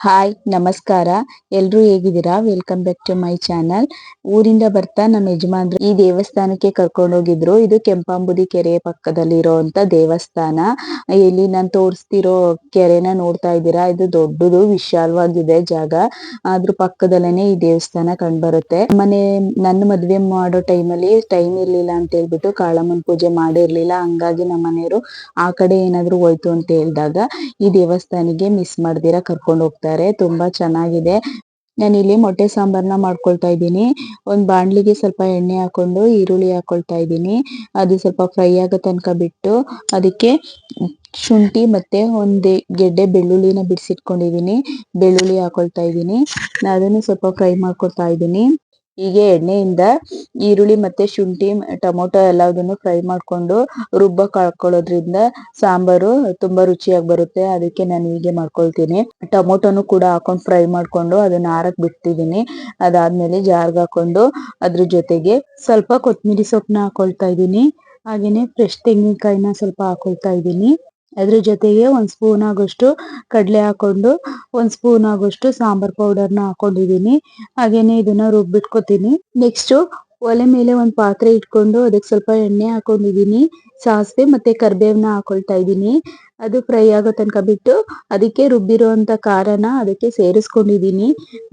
Hi ನಮಸ್ಕಾರ. ಎಲ್ರು ಹೇಗಿದ್ದೀರಾ? Welcome back to my channel ಊರಿಂದ ಬರ್ತಾ ನಮ್ಮ ಯಜಮಾನ್ರು ಈ ದೇವಸ್ಥಾನಕ್ಕೆ ಕರ್ಕೊಂಡು ಹೋಗಿದ್ರು. ಇದು ಕೆಂಪಾಂಬುದಿ ಕೆರೆ ಪಕ್ಕದಲ್ಲಿ ಇರುವಂತ ದೇವಸ್ಥಾನ. ಇಲ್ಲಿ ನಾನ್ ತೋರಿಸ್ತಿರೋ ಕೆರೆನ ನೋಡ್ತಾ ಇದ್ದೀರಾ? ಇದು ದೊಡ್ಡದು, ವಿಶಾಲವಾಗಿದೆ ಜಾಗ. ಅದ್ರ ಪಕ್ಕದಲ್ಲೇನೆ ಈ ದೇವಸ್ಥಾನ ಕಂಡು ಬರುತ್ತೆ ಮನೆ, ನನ್ನ ಮದ್ವೆ ಮಾಡೋ ಟೈಮಲ್ಲಿ ಟೈಮ್ ಇರ್ಲಿಲ್ಲ ಅಂತ ಹೇಳ್ಬಿಟ್ಟು ಕಾಳಮ್ಮನ ಪೂಜೆ ಮಾಡಿರ್ಲಿಲ್ಲ. ಹಂಗಾಗಿ ನಮ್ಮ ಮನೆಯವರು ಆ ಕಡೆ ಏನಾದ್ರು ಹೋಯ್ತು ಅಂತ ಹೇಳಿದಾಗ ಈ ದೇವಸ್ಥಾನಿಗೆ ಮಿಸ್ ಮಾಡ್ದಿರ ಕರ್ಕೊಂಡು ಹೋಗ್ತಾರೆ ತುಂಬಾ ಚೆನ್ನಾಗಿದೆ. ನಾನಿಲ್ಲಿ ಮೊಟ್ಟೆ ಸಾಂಬಾರ್ನ ಮಾಡ್ಕೊಳ್ತಾ ಇದ್ದೀನಿ. ಒಂದ್ ಬಾಣ್ಲಿಗೆ ಸ್ವಲ್ಪ ಎಣ್ಣೆ ಹಾಕೊಂಡು, ಈರುಳ್ಳಿ ಹಾಕೊಳ್ತಾ ಇದ್ದೀನಿ. ಅದು ಸ್ವಲ್ಪ ಫ್ರೈ ಆಗೋ ತನಕ ಬಿಟ್ಟು, ಅದಕ್ಕೆ ಶುಂಠಿ ಮತ್ತೆ ಒಂದ್ ಗೆಡ್ಡೆ ಬೆಳ್ಳುಳ್ಳಿನ ಬಿಡಿಸಿಟ್ಕೊಂಡಿದೀನಿ ಬೆಳ್ಳುಳ್ಳಿ ಹಾಕೊಳ್ತಾ ಇದ್ದೀನಿ. ಅದನ್ನು ಸ್ವಲ್ಪ ಫ್ರೈ ಮಾಡ್ಕೊಳ್ತಾ ಇದ್ದೀನಿ. ಹೀಗೆ ಎಣ್ಣೆಯಿಂದ ಈರುಳ್ಳಿ ಮತ್ತೆ ಶುಂಠಿ, ಟೊಮೊಟೊ ಎಲ್ಲದನ್ನು ಫ್ರೈ ಮಾಡ್ಕೊಂಡು ರುಬ್ಬಕ್ ಹಾಕೊಳ್ಳೋದ್ರಿಂದ ಸಾಂಬಾರು ತುಂಬಾ ರುಚಿಯಾಗಿ ಬರುತ್ತೆ. ಅದಕ್ಕೆ ನಾನು ಹೀಗೆ ಮಾಡ್ಕೊಳ್ತೀನಿ. ಟೊಮೊಟೊನು ಕೂಡ ಹಾಕೊಂಡು ಫ್ರೈ ಮಾಡ್ಕೊಂಡು ಅದನ್ನ ಆರಕ್ ಬಿಡ್ತಿದೀನಿ ಅದಾದ್ಮೇಲೆ ಜಾರ್ಗ್ ಹಾಕೊಂಡು ಅದ್ರ ಜೊತೆಗೆ ಸ್ವಲ್ಪ ಕೊತ್ತಂಬರಿ ಸೊಪ್ಪನ್ನ ಹಾಕೊಳ್ತಾ ಇದ್ದೀನಿ. ಹಾಗೇನೆ ಫ್ರೆಶ್ ತೆಂಗಿನಕಾಯಿನ ಸ್ವಲ್ಪ ಹಾಕೊಳ್ತಾ ಇದ್ದೀನಿ. ಅದ್ರ ಜೊತೆಗೆ ಒಂದ್ ಸ್ಪೂನ್ ಆಗೋಷ್ಟು ಕಡ್ಲೆ ಹಾಕೊಂಡು ಒಂದ್ ಸ್ಪೂನ್ ಆಗೋಷ್ಟು ಸಾಂಬಾರ್ ಪೌಡರ್ನ ಹಾಕೊಂಡಿದೀನಿ ಹಾಗೇನೆ ಇದನ್ನ ರುಬ್ಬಿಟ್ಕೋತೀನಿ. ನೆಕ್ಸ್ಟ್ ಒಲೆ ಮೇಲೆ ಒಂದ್ ಪಾತ್ರೆ ಇಟ್ಕೊಂಡು ಅದಕ್ಕೆ ಸ್ವಲ್ಪ ಎಣ್ಣೆ ಹಾಕೊಂಡಿದೀನಿ ಸಾಸಿವೆ ಮತ್ತೆ ಕರ್ಬೇವ್ನ ಹಾಕೊಳ್ತಾ ಇದ್ದೀನಿ. ಅದು ಫ್ರೈ ಆಗೋ ತನಕ ಬಿಟ್ಟು ಅದಕ್ಕೆ ರುಬ್ಬಿರೋವಂಥ ಖಾರನ ಅದಕ್ಕೆ ಸೇರಿಸ್ಕೊಂಡಿದೀನಿ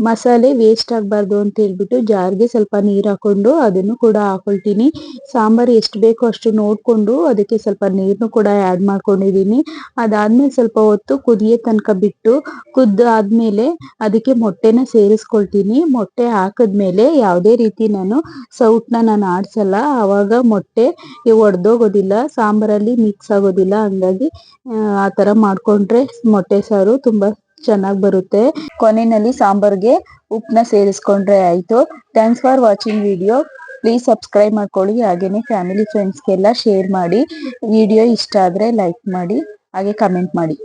ಮಸಾಲೆ ವೇಸ್ಟ್ ಆಗ್ಬಾರ್ದು ಅಂತ ಹೇಳ್ಬಿಟ್ಟು ಜಾರ್ಗೆ ಸ್ವಲ್ಪ ನೀರ್ ಹಾಕೊಂಡು ಅದನ್ನು ಕೂಡ ಹಾಕೊಳ್ತೀನಿ. ಸಾಂಬಾರ್ ಎಷ್ಟು ಬೇಕೋ ಅಷ್ಟು ನೋಡ್ಕೊಂಡು ಅದಕ್ಕೆ ಸ್ವಲ್ಪ ನೀರನ್ನು ಕೂಡ ಆಡ್ ಮಾಡ್ಕೊಂಡಿದೀನಿ ಅದಾದ್ಮೇಲೆ ಸ್ವಲ್ಪ ಹೊತ್ತು ಕುದಿಯೋ ತನಕ ಬಿಟ್ಟು ಕುದ್ದು ಆದ್ಮೇಲೆ ಅದಕ್ಕೆ ಮೊಟ್ಟೆನ ಸೇರಿಸ್ಕೊಳ್ತೀನಿ. ಮೊಟ್ಟೆ ಹಾಕಿದ್ಮೇಲೆ ಯಾವುದೇ ರೀತಿ ನಾನು ಸೌಟ್ನ ನಾನು ಆಡ್ಸಲ್ಲ ಅವಾಗ ಮೊಟ್ಟೆ ಒಡೆದೋಗೋದಿಲ್ಲ, ಸಾಂಬಾರಲ್ಲಿ ಮಿಕ್ಸ್ ಆಗೋದಿಲ್ಲ, ಹಂಗಾಗಿ ಆ ತರ ಮಾಡ್ಕೊಂಡ್ರೆ ಮೊಟ್ಟೆ ಸಾರು ತುಂಬಾ ಚೆನ್ನಾಗಿ ಬರುತ್ತೆ. ಕೊನೆಯಲ್ಲಿ ಸಾಂಬಾರ್ಗೆ ಉಪ್ಪನ್ನ ಸೇರಿಸ್ಕೊಂಡ್ರೆ ಆಯ್ತು. Thanks for watching video please subscribe ಮಾಡ್ಕೊಳ್ಳಿ. ಹಾಗೇನೆ ಫ್ಯಾಮಿಲಿ ಫ್ರೆಂಡ್ಸ್ಗೆಲ್ಲ ಶೇರ್ ಮಾಡಿ. ವಿಡಿಯೋ ಇಷ್ಟ ಆದ್ರೆ ಲೈಕ್ ಮಾಡಿ. ಹಾಗೆ ಕಮೆಂಟ್ ಮಾಡಿ.